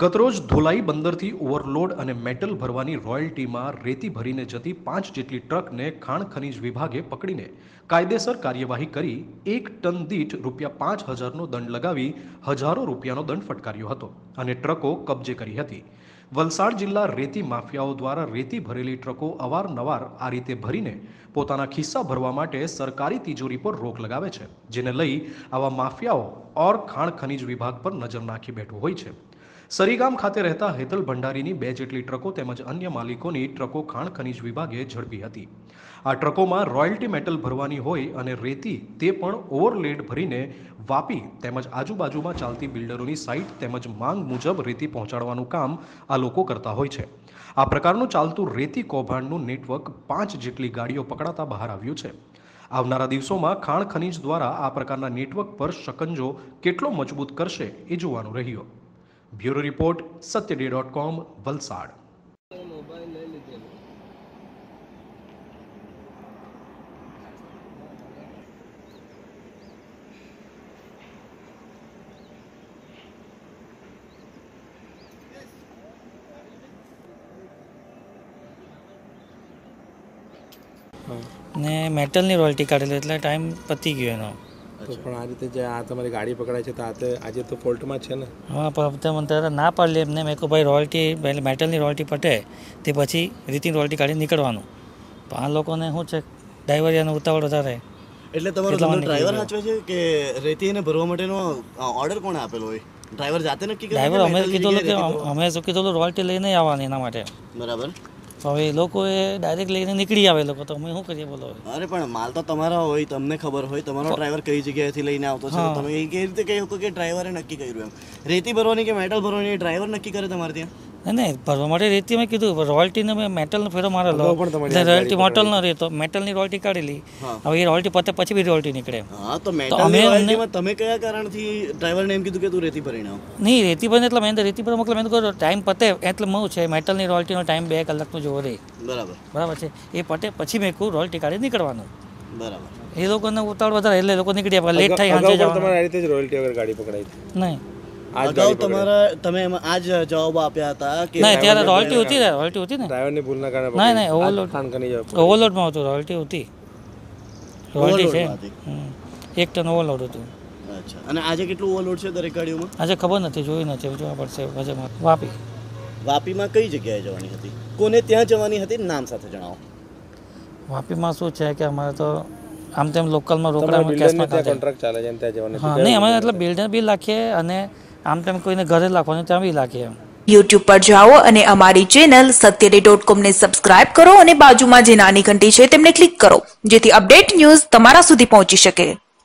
ગતરોજ ધોલાઈ બંદરથી ઓવરલોડ અને મેટલ ભરવાની રોયલ્ટીમાં રેતી ભરીને જતી પાંચ જેટલી ટ્રકને ખાણ ખનીજ વિભાગે પકડીને કાયદેસર કાર્યવાહી કરી એક ટન દીઠ રૂપિયા પાંચ હજારનો દંડ લગાવી હજારો રૂપિયાનો દંડ ફટકાર્યો હતો અને ટ્રકો કબજે કરી હતી. વલસાડ જિલ્લા રેતી માફિયાઓ દ્વારા રેતી ભરેલી ટ્રકો અવારનવાર આ રીતે ભરીને પોતાના ખિસ્સા ભરવા માટે સરકારી તિજોરી પર રોક લગાવે છે, જેને લઈ આવા માફિયાઓ ઓર ખાણ ખનીજ વિભાગ પર નજર નાખી બેઠું હોય છે. સરીગામ ખાતે રહેતા હેતલ ભંડારીની બે જેટલી ટ્રકો તેમજ અન્ય માલિકોની ટ્રકો ખાણ ખનીજ વિભાગે ઝડપી હતી. આ ટ્રકોમાં રોયલ્ટી મેટલ ભરવાની હોય અને રેતી તે પણ ઓવરલેડ ભરીને વાપી તેમજ આજુબાજુમાં ચાલતી બિલ્ડરોની સાઇટ તેમજ માંગ મુજબ રેતી પહોંચાડવાનું કામ આ લોકો કરતા હોય છે. આ પ્રકારનું ચાલતું રેતી કૌભાંડનું નેટવર્ક પાંચ જેટલી ગાડીઓ પકડાતા બહાર આવ્યું છે. આવનારા દિવસોમાં ખાણ ખનીજ દ્વારા આ પ્રકારના નેટવર્ક પર શકંજો કેટલો મજબૂત કરશે એ જોવાનું રહ્યું. Bureau report સત્યડી dot com, Valsad. ને મેટલની રોયલ્ટી કાઢેલી એટલે ટાઈમ પતી ગયો એનો. પણ આ રીતે જે આ તમારી ગાડી પકડાય છે તો આ તે આજે તો ફોલ્ટમાં છે ને? હા પણ તે ત્યારે ના પાડલી એમને. મેં કહું ભાઈ રોયલ્ટી મેટલની રોયલ્ટી પટે. તે પછી રીતિની રોયલ્ટી કાઢી નીકળવાનું. પણ આ લોકોને શું છે ડ્રાઈવર એનો ઉતાવળ વધારે. એટલે તમારો ડ્રાઈવર સાચવે છે કે રેતીને ભરવા માટેનો ઓર્ડર કોણે આપેલો હોય? ડ્રાઈવર જાતે નક્કી કરે ડ્રાઈવર અમે કીધું કે અમે શું કીધું રોયલ્ટી લઈને આવવાની એના માટે. બરાબર. તો હવે એ લોકોએ ડાયરેક્ટ લઈને નીકળી આવે એ લોકો. તો અમે શું કરીએ બોલો અરે પણ માલ તો તમારા હોય તમને ખબર હોય તમારો ડ્રાઈવર કઈ જગ્યાએથી લઈને આવતો છે? તમે એ રીતે કહી શકો કે ડ્રાઈવરે નક્કી કર્યું એમ? રેતી ભરવાની કે મેટલ ભરવાની ડ્રાઈવર નક્કી કરે તમારે ત્યાં? નહીં ભરવા માટે રેતી મેં કીધું રોયલ્ટીને મેં મેટલનો ફેરો મારેલો. રોયલ્ટી મેટલનો રહેતો મેટલની રોયલ્ટી કાઢેલી. હવે એ રોયલ્ટી પતે પછી બી રોયલ્ટી નીકળે. હા તો મેટલ તમે કયા કારણથી ડ્રાઈવરને એમ કીધું કે તું રેતી ભરીને નહીં રેતી ભરીને એટલે મેં રેતી પર મોકલે મેં કહ્યું ટાઈમ પતે. એટલે હું છે મેટલની રોયલ્ટીનો ટાઈમ બે કલાકનો જોવો રહે બરાબર. બરાબર છે. એ પતે પછી મેં કહું રોયલ્ટી કાઢી નીકળવાનું. બરાબર. એ લોકોને ઉતાળ વધારે એટલે લોકો નીકળ્યા લેટ થાય સાંજે જવાનું. તમારે આ રીતે જ રોયલ્ટી વગર ગાડી પકડાઈ નહીં. અગાઉ તમારા તમે એમાં આ જ જવાબ આપ્યા હતા કે નહીં ત્યારે રોયલ્ટી હતી ને. રોયલ્ટી હતી ને ડ્રાઈવરની ભૂલના કારણે નહીં નહીં. ઓવરલોડ ઓવરલોડમાં હતું રોયલ્ટી હતી રોયલ્ટી છે. એક ટન ઓવરલોડ હતું. અચ્છા. અને આજે કેટલું ઓવરલોડ છે દરેક ગાડીઓમાં? આજે ખબર નથી જોઈ નથી જોવા પડશે પછી વાપી. વાપીમાં કઈ જગ્યાએ જવાની હતી? કોને ત્યાં જવાની હતી? નામ સાથે જણાવો. વાપીમાં શું છે કે અમારે તો આમ તેમ લોકલમાં રોકડા કેશમાં કોન્ટ્રાક્ટ ચાલે છે ત્યાં જવાનું હા નહીં અમે એટલે બિલ્ડર બી લખીએ અને આમ તેમ કોઈને ઘરે રાખવાનું ત્યાં બી રાખીએ એમ. યુટ્યુબ પર જાઓ અને અમારી ચેનલ સત્યરે ડોટ કોમને સબસ્ક્રાઇબ કરો અને બાજુમાં જે નાની ઘંટી છે તેમને ક્લિક કરો, જેથી અપડેટ ન્યૂઝ તમારા સુધી પહોંચી શકે.